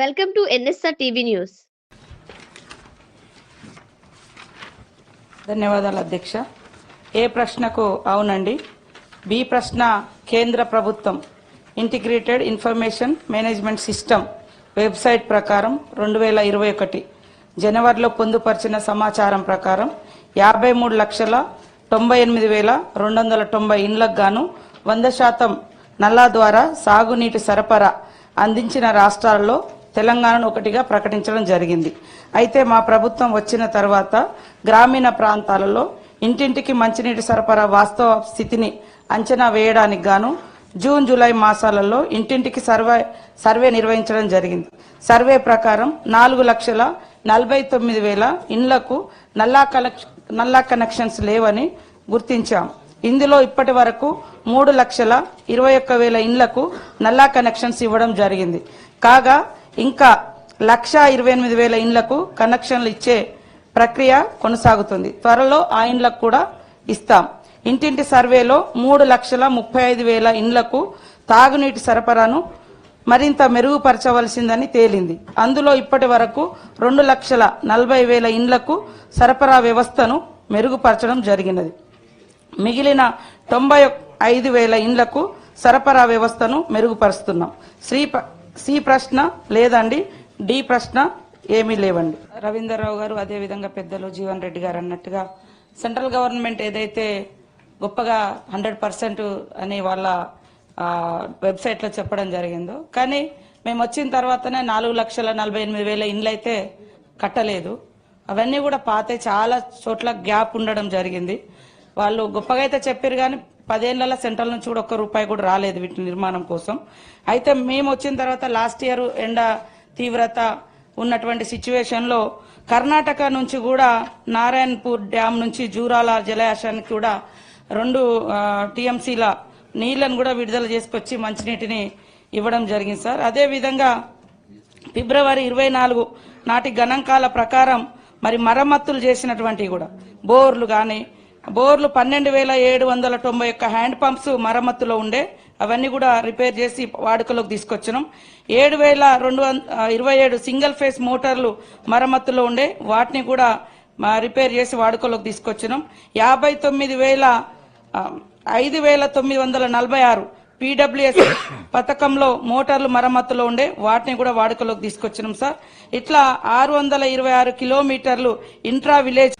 Welcome to NSR TV news. ధన్యవాదాలు అధ్యక్ష. ఏ ప్రశ్నకు అవునండి? బి ప్రశ్న కేంద్ర ప్రభుత్వం. Integrated information management system website ప్రకారం రెండు వేల ఇరవై ఒకటి జనవరిలో పొందుపరిచిన సమాచారం ప్రకారం యాభై మూడు లక్షల తొంభై ఎనిమిది వేల రెండు వందల తొంభై ఇండ్లకు గాను వంద శాతం నల్లా ద్వారా సాగునీటి సరఫరా అందించిన రాష్ట్రాల్లో తెలంగాణను ఒకటిగా ప్రకటించడం జరిగింది. అయితే మా ప్రభుత్వం వచ్చిన తర్వాత గ్రామీణ ప్రాంతాలలో ఇంటింటికి మంచినీటి సరఫరా వాస్తవ స్థితిని అంచనా వేయడానికి గాను జూన్ జూలై మాసాలలో ఇంటింటికి సర్వే సర్వే నిర్వహించడం జరిగింది. సర్వే ప్రకారం నాలుగు లక్షల నలభై తొమ్మిది వేల ఇండ్లకు నల్లా కలెక్ష నల్లా కనెక్షన్స్ లేవని గుర్తించాం. ఇందులో ఇప్పటి వరకు మూడు లక్షల ఇరవై ఒక్క వేల ఇండ్లకు నల్లా కనెక్షన్స్ ఇవ్వడం జరిగింది. కాగా ఇంకా లక్ష ఇరవై ఎనిమిది వేల ఇండ్లకు కనెక్షన్లు ఇచ్చే ప్రక్రియ కొనసాగుతుంది. త్వరలో ఆ ఇండ్లకు కూడా ఇస్తాం. ఇంటింటి సర్వేలో మూడు లక్షల ముప్పై ఐదు వేల ఇండ్లకు తాగునీటి సరఫరాను మరింత మెరుగుపరచవలసిందని తేలింది. అందులో ఇప్పటి వరకు రెండు లక్షల నలభై వేల ఇండ్లకు సరఫరా వ్యవస్థను మెరుగుపరచడం జరిగినది. మిగిలిన తొంభై ఐదు వేల ఇండ్లకు సరఫరా వ్యవస్థను మెరుగుపరుస్తున్నాం. శ్రీ సి ప్రశ్న లేదండి డి ప్రశ్న ఏమీ లేవండి. రవీందర్రావు గారు అదేవిధంగా పెద్దలు జీవన్ రెడ్డి గారు అన్నట్టుగా సెంట్రల్ గవర్నమెంట్ ఏదైతే గొప్పగా హండ్రెడ్ పర్సెంట్ అని వాళ్ళ వెబ్సైట్లో చెప్పడం జరిగిందో కానీ మేము వచ్చిన తర్వాతనే నాలుగు లక్షల నలభై ఎనిమిది వేల ఇండ్లు అయితే కట్టలేదు. అవన్నీ కూడా పాతే చాలా చోట్ల గ్యాప్ ఉండడం జరిగింది. వాళ్ళు గొప్పగా అయితే చెప్పారు కానీ పదేళ్ళ సెంట్రల్ నుంచి కూడా ఒక్క రూపాయి కూడా రాలేదు వీటి నిర్మాణం కోసం. అయితే మేము వచ్చిన తర్వాత లాస్ట్ ఇయర్ ఎండ తీవ్రత ఉన్నటువంటి సిచ్యువేషన్లో కర్ణాటక నుంచి కూడా నారాయణపూర్ డ్యామ్ నుంచి జూరాల జలాశయానికి కూడా రెండు టీఎంసీల నీళ్ళను కూడా విడుదల చేసుకొచ్చి మంచినీటిని ఇవ్వడం జరిగింది సార్. అదేవిధంగా ఫిబ్రవరి ఇరవై నాలుగు నాటి గణాంకాల ప్రకారం మరి మరమ్మతులు చేసినటువంటివి కూడా బోర్లు కానీ బోర్లు పన్నెండు వేల ఏడు వందల తొంభై ఒక్క హ్యాండ్ పంప్స్ మరమ్మతులో ఉండే అవన్నీ కూడా రిపేర్ చేసి వాడుకలోకి తీసుకొచ్చినాం. ఏడు వేల రెండు వం- ఇరవై ఏడు సింగిల్ ఫేస్ మోటార్లు మరమ్మతులో ఉండే వాటిని కూడా మా రిపేర్ చేసి వాడుకలోకి తీసుకొచ్చినాం. యాభై తొమ్మిది వేల ఐదు వేల తొమ్మిది వందల నలభై ఆరు పీడబ్ల్యూఎస్ పథకంలో మోటార్లు మరమ్మతులో ఉండే వాటిని కూడా వాడుకలోకి తీసుకొచ్చినాం సార్. ఇట్లా ఆరు వందల ఇరవై ఆరు కిలోమీటర్లు ఇంట్రా విలేజ్